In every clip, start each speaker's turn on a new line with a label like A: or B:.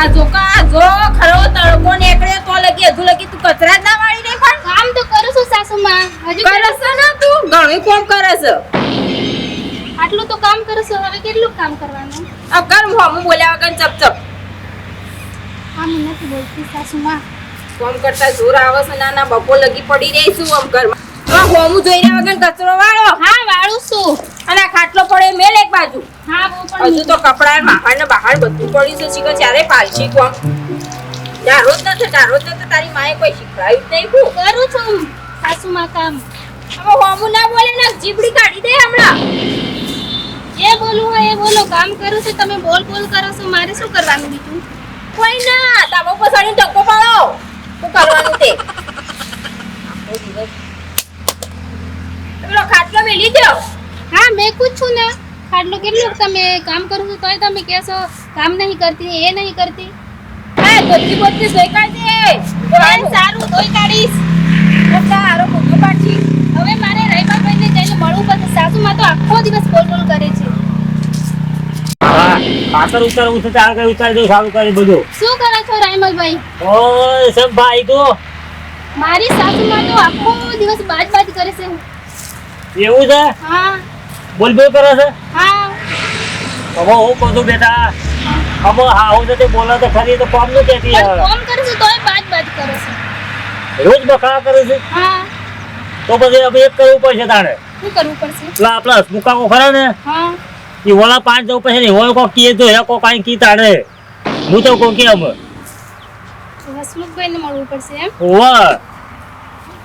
A: આ જો કા જો ખરો તડકો નીકળે તો લગી હજુ લગી તું કચરા જ ના વાળી નહીં પણ.
B: કામ તો કરું છું સાસુમાં. હજુ
A: કરસ ને તું? ઘણું કોમ કરે છે.
B: આટલું તો કામ કરું છું હવે કેટલું કામ કરવાનું?
A: આ કર હું બોલ્યા વગર ચપ ચપ.
B: આમ નથી બોલતી સાસુમાં.
A: કોમ કરતા જોર આવે છે ના ના બપોર લગી પડી રહી છું આમ ઘરમાં. હોમું જોઈ રહ્યા વગર કચરો વાળો?
B: હા વાળું છું.
A: અને આ ખાટલો પડે મેલ એક બાજુ.
B: હા
A: હજુ તો કપડા બહાર ને બહાર બધું પડ્યું છે. શીખો ત્યારે પાલશી કોમ? દારો જ નથી દારો જ નથી તારી માએ કોઈ શીખવાયું જ નહીં હું
B: કરું છું. સાસુમાં કામ.
A: હવે હોમું ના બોલે ને જીબડી કાઢી દે હમણાં.
B: જે બોલું હોય એ બોલો. કામ કરું છું તમે બોલ બોલ કરો છો. મારે શું કરવાનું બીજું?
A: કોઈ ના તાબો પસાડીને ટકો પાડો શું કરવાનું તે? આખો દિવસ. પેલો ખાટલો મેં લીધો.
B: હા મેં પૂછું ને ખાટલું કેટલું તમે કામ કરું છું તોય તમે કહેશો કામ નહીં કરતી એ નહીં કરતી.
A: હા ગોતી ગોતી સોઈ કાઢી દે
B: બેન, સારું ધોઈ કાઢીશ.
A: એટલે હારો ગોતો પાછી
B: હવે મારે રવિવારભાઈને જઈને મળવું પડશે. સાસુમાં તો આખો દિવસ બોલ બોલ કરે છે.
C: ત્યાં આગળ ઉતારી દઉં સારું કરી બધું.
B: શું કરો છો રાઈમલભાઈ
C: ઓય સબ ભાઈ તો
B: મારી સાસુમાં તો આખો દિવસ બાજ બાજ કરે છે.
C: એવું છે?
B: હા.
C: બોલ બોલ કરે છે?
B: હા.
C: હવે હું કહું છું બેટા હવે હા હું જતી તે બોલે તો ખરી તો કોમનું કહેતી હવે.
B: ફોન કરે છે તોય કરે છે.
C: રોજ બખા કરે છે?
B: હા.
C: તો પછી હવે એક કરવું પડશે તારે
B: શું કરવું પડશે?
C: હસમુકાકો ખરા ને?
B: હા.
C: એ ઓલા પાંચ જવું પછી નહીં હોય કોક કીએ તો હે કોક કાંઈ કી તારે હું તો કોક કે અમે
B: હસમુખભાઈને મળવું પડશે એમ?
C: ઓવા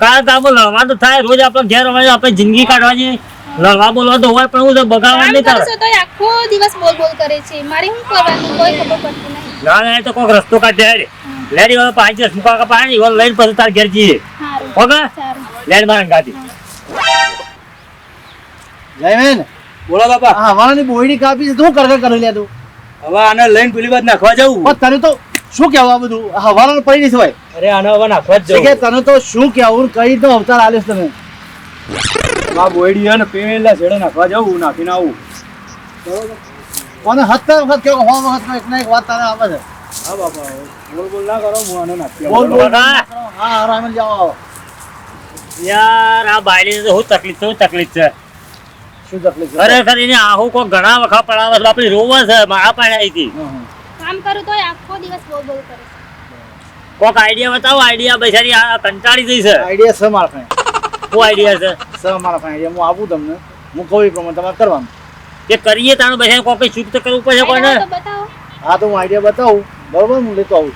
C: કારણ કે આપણે લડવા તો થાય રોજ આપણે ઘેર રમવાની આપણે જિંદગી કાઢવાની. લડવા બોલવા તો હોય પણ હું તો બગાડવા નહીં
B: કરો આખો દિવસ બોલ બોલ કરે છે. મારે શું કરવાનું? કોઈ ખબર પડતી નહીં.
C: ના ના તો કોક રસ્તો કાઢે. હેડ. લેડી વાળા પાંચ દસ મુકા કા પાણી વાળા લઈને પછી તાર ઘેર જઈએ. ઓકે લેડ મારા ગાડી.
D: જયમેન
E: બોલો બાપા.
D: હા હવાણાની બોયડી કાપી છે. તું કરી લે તું.
E: હવે આને લઈને પેલી બાદ નાખવા જવું.
D: પણ તને તો શું કેવું આ બધું? હવાનો પડી નહીં હોય
E: અરે આનો હવે નાખવા જ
D: કે તને તો શું કેવું કઈ તો અવતાર આલ્યો તમે
E: આ બોયડી અને ને પેલા છેડે નાખવા જવું નાખીને આવું.
D: કોને સત્તર વખત કેવો હો વખત એક ના એક વાત તારે આવે છે?
E: હા બાપા બોલ બોલ ના કરો હું આને નાખી
D: બોલ બોલ.
C: ના
D: હા રામલ જાઓ આવો.
C: યાર આ બાયડી તો શું તકલીફ છે તકલીફ છે?
D: શું તકલીફ અરે
C: ખરેખર એને આહુ કો ઘણા વખત પડાવે છે આપણી રોવા છે મારા પાડે આવી
D: હં, હં.
B: કામ કરું તો આખો દિવસ બહુ બહુ કરે છે.
C: કોક આઈડિયા બતાવો આઈડિયા બેસાડી આ કંટાળી ગઈ છે
D: આઈડિયા છે મારા પાસે
C: શું આઈડિયા છે?
D: છે મારા પાસે આઈડિયા હું આપું તમને. હું કહું એ પ્રમાણે તમારે કરવાનું.
C: કે કરીએ તાણું બેસાડી કોક શુદ્ધ તો કરવું પડશે કોને
D: હા તો હું આઈડિયા બતાવું. બરોબર હું લેતો આવું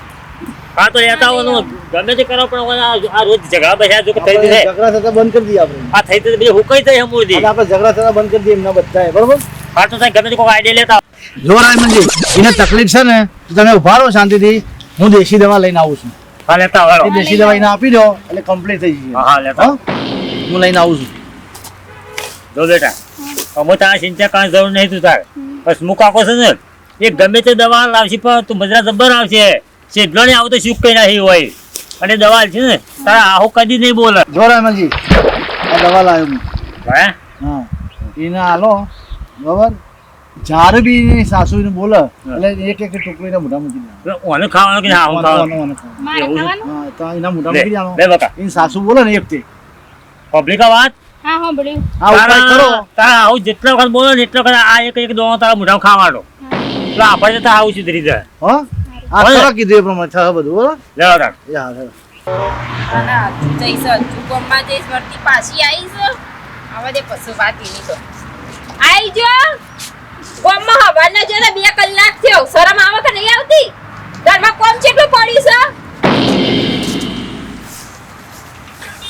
C: હા તો લેતા આવો. ગમે તે કરો પણ આ- આ રોજ ઝઘડા બેસ્યા જો થઈ જશે.
D: ઝઘડા થતા બંધ કરી દઈએ આપણે.
C: આ થઈ તો બીજું હું કઈ થઈ
D: એટલે આપણે ઝઘડા થતા બંધ કરી દઈએ એમના બધા બરોબર?
C: હા તો સાહેબ ગમે તે કોઈ આઈડિયા લેતા.
D: જો રાયમનજી એને તકલીફ છે ને તમે ઊભા રહો શાંતિથી. હું દેશી દવા લઈને આવું છું.
C: હા લેતા આવો.
D: દેશી દવા એને આપી દો એટલે કમ્પ્લીટ થઈ જશે.
C: હા હા લેતા
D: હું? લઈને આવું છું.
C: જો બેટા અમે તારા ચિંતા કાંઈ જરૂર નહીં તું તારે. બસ મુક આખો છે ને એ ગમે તે દવા લાવશે પણ તું મજરા જબ્બર આવશે. સીધલો ને આવું તો શું કઈ નાખી હોય? અને દવા છે ને તારા આહો કદી નહીં બોલે.
D: જો રાયમનજી આ દવા લાવ્યો હું.
C: હે?
D: હા. એને હાલો બરાબર? જ્યારે બી એની સાસુને બોલે એટલે એક એક ટુકડીને મોઢા મૂકી દે
C: ઓને ખાવાનું કે હા હું ખાવાનું?
D: હા તો એના મોઢા મૂકી દેવાનું.
C: બે બકા.
D: એની સાસુ બોલે ને એક તે
C: પબ્લિક વાત?
B: હા હા બોલ્યું
D: આ ઉપાય કરો
C: તારા તારા આવું જેટલા વખત બોલો ને એટલો વખત આ એક એક દોણો તારા મોઢામાં ખાવાનો. એટલે આપણે તો આવું સુધરી રીતે
D: હા? આ ખરા કીધું એ પ્રમાણે બધું બરોબર
C: લેવા તાર
D: એ હા હા.
A: અને હજુ જઈશ હજુ. ગામમાં જઈશ વળતી પાછી આવીશ આવા દે પશુ વાત એની તો. આઈ જો. ગામમાં હવાના જો બે કલાક થયો. શરમ આવે કે નહીં આવતી? ઘરમાં કોમ કેટલું પડ્યું છે?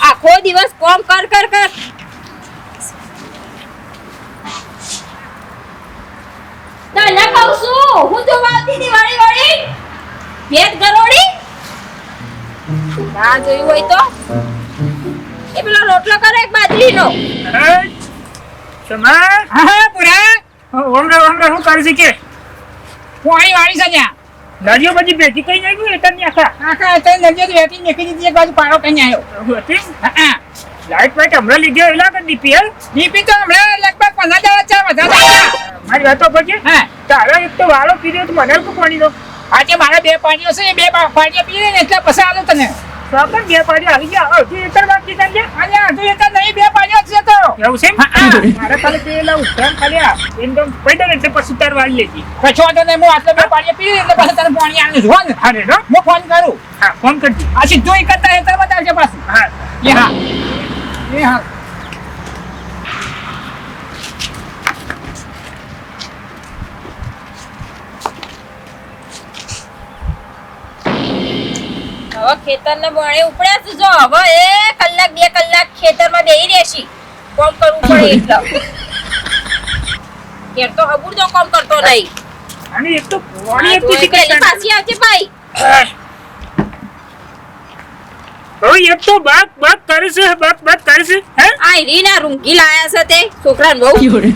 A: આખો દિવસ કોમ કર કર કર. તને કહું છું હું જોવા આવતી હતી વાળી વાળી. ભેટ ગરોડી ના જોયું હોય તો. એ પેલો રોટલો કરે એક બાજરીનો.
F: હા પૂરા. ઓમરે ઓમરે શું કરી છે કે? અહીં વાળી છે ત્યાં.
C: નદીઓ બધી ભેટી કઈ નાખ્યું એટલે ની આખા
F: આખા અત્યારે નદીઓ વેટી નીકળી દીધી એક બાજુ પાડો કઈ આવ્યો હા
C: લાઈટ પાઈટ હમણાં લીધો હોય લાગે ડીપીએલ
F: ડીપી તો હમણાં લગભગ પંદર હજાર ચાર વધારે
C: મારી વાતો પછી?
F: હા.
C: તારો એક તો વાળો પીધો તો મને શું પાણી દો?
F: આજે મારા બે પાણીઓ છે બે પાણીઓ પી ને એટલે પસાર આલું તને.
G: બે પાડી આવી ગયા. અડધી એકર બાકી
F: નહીં બે છે તો.
G: એવું છે. મારે ખાલી આ એકદમ પડ્યો ને એટલે પછી તાર વાળી લેજી.
F: પછી વાંધો નહીં હું આટલો બે પાણીઓ પી એટલે પછી તને પાણી હો ફોન કરું.
G: હા ફોન કરજી.
F: આ સીધું એક તારે તરત આવશે પાછું.
G: હા.
F: એ હા એ હા
A: હવે ખેતરના બોણે ઉપડ્યા છે જો. હવે એ કલાક બે કલાક ખેતરમાં બેહી રહેશી. કોમ કરવું પડે એટલે. કેર? તો હબુર તો કોમ કરતો નહીં.
G: અને એક તો વાળી એક શીખર
A: પેલી પાછી આવજે ભાઈ.
G: હવે એક તો બાક બાક કરે છે બાક બાક કરે છે હે?
A: આ રીના રૂંગી લાયા છે તે. છોકરાને બહુ.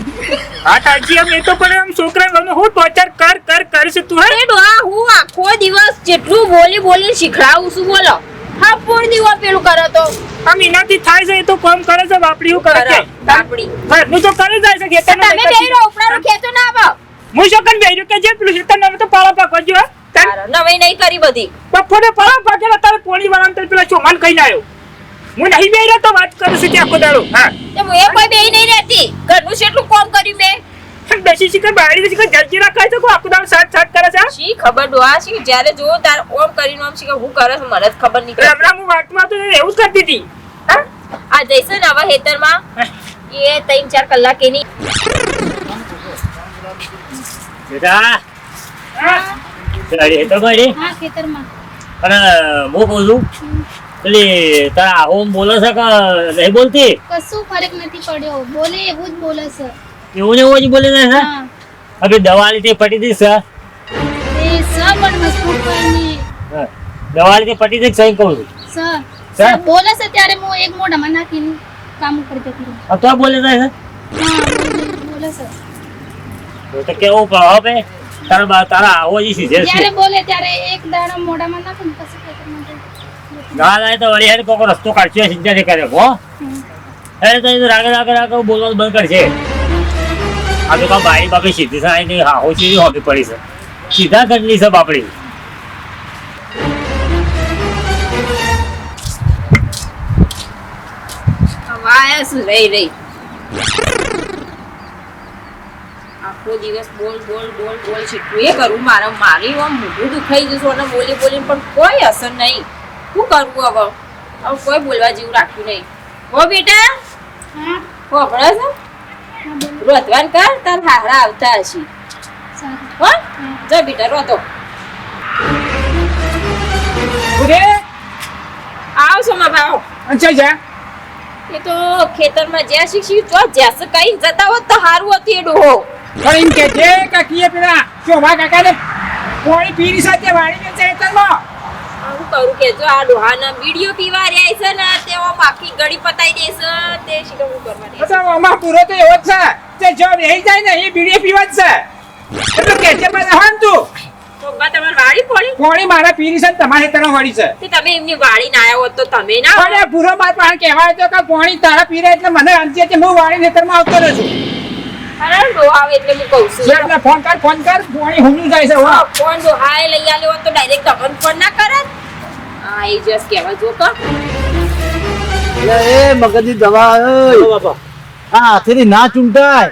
G: હા તાજી તો પણ આમ છોકરા ગમે હું ટોર્ચર કર કર કરે છે તું હે?
A: ડોહા હું આખો દિવસ જેટલું બોલી બોલી શીખડાવું છું બોલો. હા પૂર્ણ દિવસ પેલું કરો તો.
G: આમ એનાથી થાય છે એ તો કામ કરે છે બાપડીઓ કરે છે.
A: બાપડી
G: હું તો કરી જાય છે
A: તો તમે
G: નહીં
A: બે રહો ઉપરારો ખેતો ના આવો.
G: હું. શું કન બેર્યું કે જે પેલું ખેતર નામે તો પાળા પાકો જો
A: નવી નહીં કરી બધી.
G: બપોરે પાળા પાકેલા તારે પોણી વાળા તો પેલા ચોમાન કહીને આવ્યો. હું નહીં બેર્યો તો વાત કરું છું કે આખો દાડો હા
A: હું એ કોઈ બેહી નહીં રહેતી. ઘરનું કેટલું કોમ કર્યું મેં.
G: બેસી શીખર બારી શીખર જલ્દી રાખાય છે કો દાડો સાત સાત કરે છે
A: શી ખબર ડોહા? શી? જ્યારે જો તાર ઓમ કરીને ઓમ શી કે હું કરે છે મને જ ખબર નહીં.
G: હમણાં હું વાતમાં તો એવું જ કરતી હતી.
A: હા? આ જઈશે ને હવે હેતરમાં એ ત્રણ ચાર કલાક એની
C: બેટા.
G: હા
C: ગાડી હેઠળ ગાડી
B: હા ખેતરમાં.
C: અને હું કહું છું એટલે તારા આહોમ બોલે છે કે નહીં બોલતી?
B: કશું ફરક નથી પડ્યો. બોલે એવું જ બોલે છે.
C: એવું ને એવું જ બોલી રહે છે?
B: હા.
C: હવે દવા લીધી પટી દીધી છે
B: એ સ પણ મજબૂત કઈ
C: હા. દવા લીધી પટી દીધી સહી કહું છું.
B: સ.
C: સર?
B: બોલે છે ત્યારે હું એક મોઢામાં નાખીને કામ ઉપર જતી રહું.
C: આ તો બોલે છે
B: હા? બોલે- છે.
C: તો કેવું કહો બે તારા તારા આવો જ સીધે છે.
B: જ્યારે બોલે ત્યારે એક દાડો મોઢામાં નાખું પછી
C: ના લાય તો વળી હેડ કોકો રસ્તો કાઢશે નહીં કરે હો. હેડ તો એ રાગે રાગે રાગે બોલવાનું બંધ કરશે. આ તો કાં બાઈ બાપી સીધી સાઈ નહીં હા હોય સીધી હોબી પડી છે. સીધા કરલી છે બાપડી.
A: રહી રહી? આખો દિવસ બોલ બોલ બોલ બોલ છેટલું એ કરું મારે મારી આમ મોઢું દુખાઈ જશે અને બોલી બોલીને પણ કોઈ અસર નહીં. શું કરવું હવે? હવે કોઈ બોલવા જેવું રાખ્યું નહીં. હો બેટા?
B: હા.
A: છે
B: હા બોલો
A: રોધવાન કર તાર હારા આવતા હશે. હો? જા બેટા રોતો
F: ઉરે
A: આવશો સોમા ભાવ.
F: અચ્છા જા
A: એ તો ખેતરમાં જ્યાં શીખી તો જ્યાં કઈ જતા હોત તો હારું હતું એ ડોહો.
F: પણ એમ કે છે કે કીએ પેલા શોભા કાકાને પોણી પીરી સાથે વાળીને ચેતનમાં
A: હું કરું કે જો આ ડોહાના વિડિયો પીવા રહ્યા છે ને તેઓ માખી ગળી પતાઈ દેશે તે શીખવું હું કરવાની.
F: તો અમાર પૂરો તો એવો જ છે. તે જો રહી જાય ને એ બીડી પીવા જ છે. એટલે કે છે મને હાન તું.
A: તો બા તમારે વાળી પડી
F: પોણી મારા પીરી છે તમારે તરફ વળી છે.
A: તે તમે એમની વાળી ના આવ્યા તો તમે ના
F: અરે પૂરો માર પાસે કહેવાય તો કે પોણી તારા પીરે એટલે મને અંતે કે હું વાળી ખેતરમાં આવતો રહું છું.
A: અરે ડોહા આવે એટલે હું કહું છું.
F: એટલે ફોન કર ફોન કર પોણી હુમી જાય છે હો.
A: ફોન જો હાય લઈ આલ્યો તો ડાયરેક્ટ તમને ફોન ના કરે હા એ જસ કહેવા જો તો.
D: એ મગજની દવા ઓય. આ હાથેથી ના ચૂંટાય.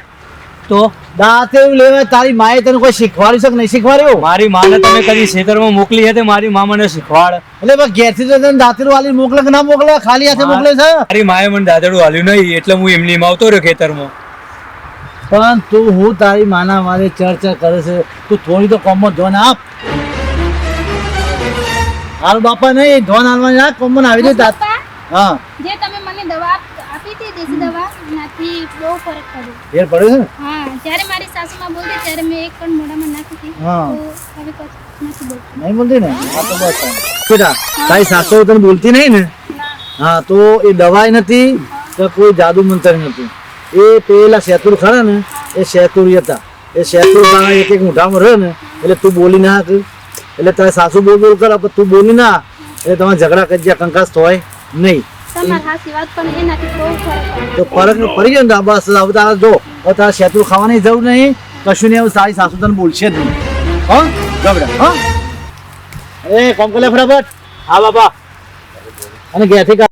E: તો
D: દાંતે એવું લેવાય તારી માએ તને કોઈ શીખવાડ્યું છે કે નહીં શીખવાડ્યું?
E: મારી માને તમે કદી ખેતરમાં મોકલી હતી મારી મા મને શીખવાડ.
D: એટલે બસ ઘેરથી તો તને દાંતેલું વાલી મોકલે કે ના મોકલે? ખાલી હાથે મોકલે છે?
E: મારી માએ મને દાદડું વાલ્યું નહીં એટલે હું એમની આવતો રહ્યો ખેતરમાં.
D: પણ તું હું તારી માના મારે ચર્ચા કરે છે. તું થોડી તો કોમમાં ધોન આપ. હાલ બાપા નહીં ધોન હાલવાની ના કોમમાં આવી
B: જાય
D: હા.
B: જે તમે મને દવા આપી હતી દેશી દવા એનાથી બહુ ફરક પડ્યો
D: ફેર પડ્યો છે ને?
B: હા જ્યારે મારી સાસુમાં બોલતી ત્યારે મેં એક પણ મોઢામાં નાખી હતી
D: હા.
B: હવે કશું નથી બોલતી.
D: નહીં બોલતી ને? હા તો બસ બેટા તારી સાસુ તને બોલતી નહીં ને? હા તો એ દવાઈ નથી તો કોઈ જાદુ મંત્ર નથી. એ પેલા શેતુર ખરા ને એ શેતુરી હતા. એ શેતુર તારા એક એક મોઢામાં રહે ને એટલે તું બોલી ના હક એટલે તારી સાસુ બોલ બોલ કરે પણ તું બોલી ના એટલે તમારે ઝઘડા કરી જ્યાં કંકાસ થાય નહીં. તો ફરક પડી. ગયો ને બસ અવતાર જો અવતાર શેતું ખાવાની જરૂર નહીં, કશું નહીં એવું સારી સાસુ તને બોલશે જ નહીં. હા? ગબડા હા? એ કોમ કરે ફટાફટ. હા, બાપા. અને ઘેરથી